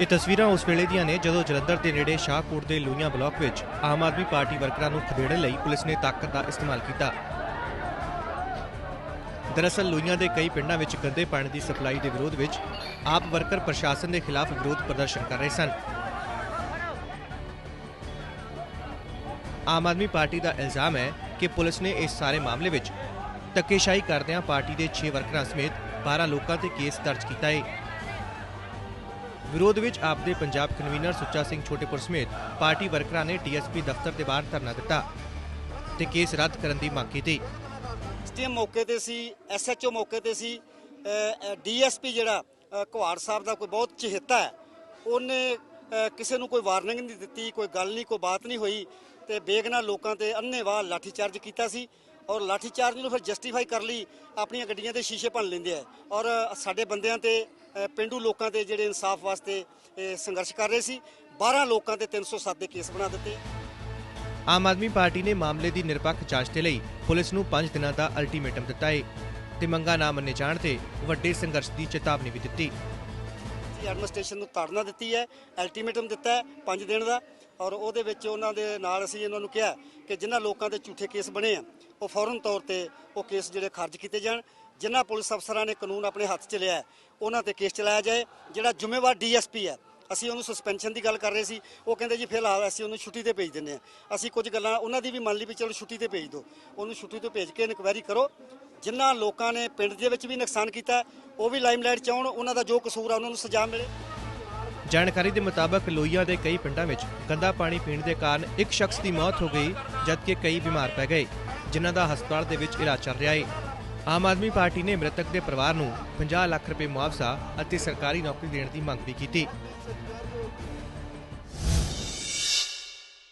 ਇਹ ਤਸਵੀਰਾਂ ਉਸ ਵੇਲੇ ਦੀਆਂ ਨੇ ਜਦੋਂ ਜਲੰਧਰ ਦੇ ਨੇੜੇ ਸ਼ਾਹਕੋਟ ਦੇ ਲੋਹੀਆਂ ਬਲਾਕ ਵਿੱਚ ਆਮ ਆਦਮੀ ਪਾਰਟੀ ਵਰਕਰਾਂ ਨੂੰ ਖਦੇੜਨ ਲਈ ਪੁਲਿਸ ਨੇ ਤਾਕਤ ਦਾ ਇਸਤੇਮਾਲ ਕੀਤਾ। ਦਰਅਸਲ ਲੋਹੀਆਂ ਦੇ ਕਈ ਪਿੰਡਾਂ ਵਿੱਚ ਗੰਦੇ ਪਾਣੀ ਦੀ ਸਪਲਾਈ ਦੇ ਵਿਰੋਧ ਵਿੱਚ ਆਪ ਵਰਕਰ ਪ੍ਰਸ਼ਾਸਨ ਦੇ ਖਿਲਾਫ ਵਿਰੋਧ ਪ੍ਰਦਰਸ਼ਨ ਕਰ ਰਹੇ ਸਨ। ਆਮ ਆਦਮੀ ਪਾਰਟੀ ਦਾ ਇਲਜ਼ਾਮ ਹੈ ਕਿ ਪੁਲਿਸ ਨੇ ਇਸ ਸਾਰੇ ਮਾਮਲੇ ਵਿੱਚ ਧੱਕੇਸ਼ਾਹੀ ਕਰਦਿਆਂ ਪਾਰਟੀ ਦੇ 6 ਵਰਕਰਾਂ ਸਮੇਤ 12 ਲੋਕਾਂ ਤੇ ਕੇਸ ਦਰਜ ਕੀਤਾ ਹੈ ਵਿਰੋਧ ਵਿੱਚ ਆਪਦੇ ਪੰਜਾਬ ਕਨਵੀਨਰ ਸੁੱਚਾ ਸਿੰਘ ਛੋਟੇਪੁਰ ਸਮੇਤ ਪਾਰਟੀ ਵਰਕਰਾਂ ਨੇ ਡੀਐਸਪੀ ਦਫ਼ਤਰ ਦੇ ਬਾਹਰ ਧਰਨਾ ਦਿੱਤਾ ਤੇ ਕੇਸ ਰੱਦ ਕਰਨ ਦੀ ਮੰਗ ਕੀਤੀ। ਐਸਟੀਐਮ ਮੌਕੇ ਤੇ ਸੀ ਐਸਐਚਓ ਮੌਕੇ ਤੇ ਸੀ ਡੀਐਸਪੀ ਜਿਹੜਾ ਅ, ਕੁਹਾੜ ਸਾਹਿਬ ਦਾ ਕੋਈ ਬਹੁਤ ਚਹੇਤਾ ਹੈ ਉਹਨੇ ਕਿਸੇ ਨੂੰ ਕੋਈ ਵਾਰਨਿੰਗ ਨਹੀਂ ਦਿੱਤੀ ਕੋਈ ਗੱਲ ਨਹੀਂ ਕੋਈ ਬਾਤ ਨਹੀਂ ਹੋਈ। ਤੇ ਬੇਗਨਾ ਲੋਕਾਂ ਤੇ ਅੰਨੇਵਾਹ ਲਾਠੀਚਾਰਜ ਕੀਤਾ ਸੀ ਔਰ ਲਾਠੀਚਾਰਜ ਨੂੰ ਫਿਰ ਜਸਟੀਫਾਈ ਕਰ ਲਈ ਆਪਣੀਆਂ ਗੱਡੀਆਂ ਦੇ ਸ਼ੀਸ਼ੇ ਭੰਨ ਲੈਂਦੇ ਆ। ਔਰ ਸਾਡੇ ਬੰਦਿਆਂ ਤੇ ਅ, ਪਿੰਡੂ ਲੋਕਾਂ ਤੇ ਜਿਹੜੇ ਇਨਸਾਫ ਵਾਸਤੇ ਸੰਘਰਸ਼ ਕਰ ਰਹੇ ਸੀ 12 ਲੋਕਾਂ ਤੇ 307 ਦੇ ਕੇਸ ਬਣਾ ਦਿੱਤੇ। ਆਮ ਆਦਮੀ ਪਾਰਟੀ ਨੇ ਮਾਮਲੇ ਦੀ ਨਿਰਪੱਖ ਜਾਂਚ ਦੇ ਲਈ ਪੁਲਿਸ ਨੂੰ 5 ਦਿਨਾਂ ਦਾ ਅਲਟੀਮੇਟਮ ਦਿੱਤਾ ਹੈ ਤੇ ਮੰਗਾਂ ਨਾ ਮੰਨੇ ਜਾਣ ਤੇ ਵੱਡੇ ਸੰਘਰਸ਼ ਦੀ ਚੇਤਾਵਨੀ ਵੀ ਦਿੱਤੀ। ਜੀ ਐਡਮਿਨਿਸਟ੍ਰੇਸ਼ਨ ਨੂੰ ਤਾੜਨਾ ਦਿੱਤੀ ਹੈ ਅਲਟੀਮੇਟਮ ਦਿੱਤਾ ਹੈ 5 ਦਿਨ ਦਾ ਔਰ ਉਹਦੇ ਵਿੱਚ ਉਹਨਾਂ ਦੇ ਨਾਲ ਅਸੀਂ ਇਹਨਾਂ ਨੂੰ ਕਿਹਾ ਕਿ ਜਿਨ੍ਹਾਂ ਲੋਕਾਂ ਦੇ ਝੂਠੇ ਕੇਸ ਬਣੇ ਆ, ਉਹ ਫੌਰਨ ਤੌਰ ਤੇ ਉਹ ਕੇਸ ਜਿਹੜੇ ਖਾਰਜ ਕੀਤੇ ਜਾਣ, ਜਿਨ੍ਹਾਂ ਪੁਲਿਸ ਅਫਸਰਾਂ ਨੇ ਕਾਨੂੰਨ ਆਪਣੇ ਹੱਥ 'ਚ ਲਿਆ ਉਹਨਾਂ ਤੇ ਕੇਸ ਚਲਾਇਆ ਜਾਏ, ਜਿਹੜਾ ਜ਼ਿੰਮੇਵਾਰ ਡੀਐਸਪੀ ਹੈ। ਅਸੀਂ ਉਹਨੂੰ ਸਸਪੈਂਸ਼ਨ ਦੀ ਗੱਲ ਕਰ ਰਹੇ ਸੀ, ਉਹ ਕਹਿੰਦੇ ਜੀ ਫਿਲਹਾਲ ਅਸੀਂ ਉਹਨੂੰ ਛੁੱਟੀ ਤੇ ਭੇਜ ਦਿੰਦੇ ਆ ਅਸੀਂ ਕੁਝ ਗੱਲਾਂ, ਉਹਨਾਂ ਦੀ ਵੀ ਮੰਨ ਲਈ ਵੀ ਚਲੋ ਛੁੱਟੀ ਤੇ ਭੇਜ ਦਿਓ, ਉਹਨੂੰ ਛੁੱਟੀ ਤੇ ਭੇਜ ਕੇ ਇਨਕੁਆਇਰੀ ਕਰੋ ਜਿਨ੍ਹਾਂ ਲੋਕਾਂ ਨੇ ਪਿੰਡ ਦੇ ਵਿੱਚ ਵੀ ਨੁਕਸਾਨ ਕੀਤਾ, ਉਹ ਵੀ ਲਾਈਮਲਾਈਟ 'ਚ ਆਉਣ, ਉਹਨਾਂ ਦਾ ਜੋ ਕਸੂਰ ਆ, ਉਹਨਾਂ ਨੂੰ ਸਜ਼ਾ ਮਿਲੇ। ਜਾਣਕਾਰੀ ਦੇ ਮੁਤਾਬਕ ਲੋਹੀਆਂ ਦੇ ਕਈ ਪਿੰਡਾਂ ਵਿੱਚ ਗੰਦਾ ਪਾਣੀ ਪੀਣ ਦੇ ਕਾਰਨ ਇੱਕ ਸ਼ਖਸ ਦੀ ਮੌਤ ਹੋ ਗਈ, ਜਦਕਿ ਕਈ ਬਿਮਾਰ ਪੈ ਗਏ, ਜਿਨ੍ਹਾਂ ਦਾ ਹਸਪਤਾਲ ਦੇ ਵਿੱਚ ਇਲਾਜ ਚੱਲ ਰਿਹਾ ਹੈ ਆਮ ਆਦਮੀ ਪਾਰਟੀ ਨੇ ਮ੍ਰਿਤਕ ਦੇ ਪਰਿਵਾਰ ਨੂੰ 50 ਲੱਖ ਰੁਪਏ ਮੁਆਵਜ਼ਾ ਅਤੇ ਸਰਕਾਰੀ ਨੌਕਰੀ ਦੇਣ ਦੀ ਮੰਗ ਵੀ ਕੀਤੀ।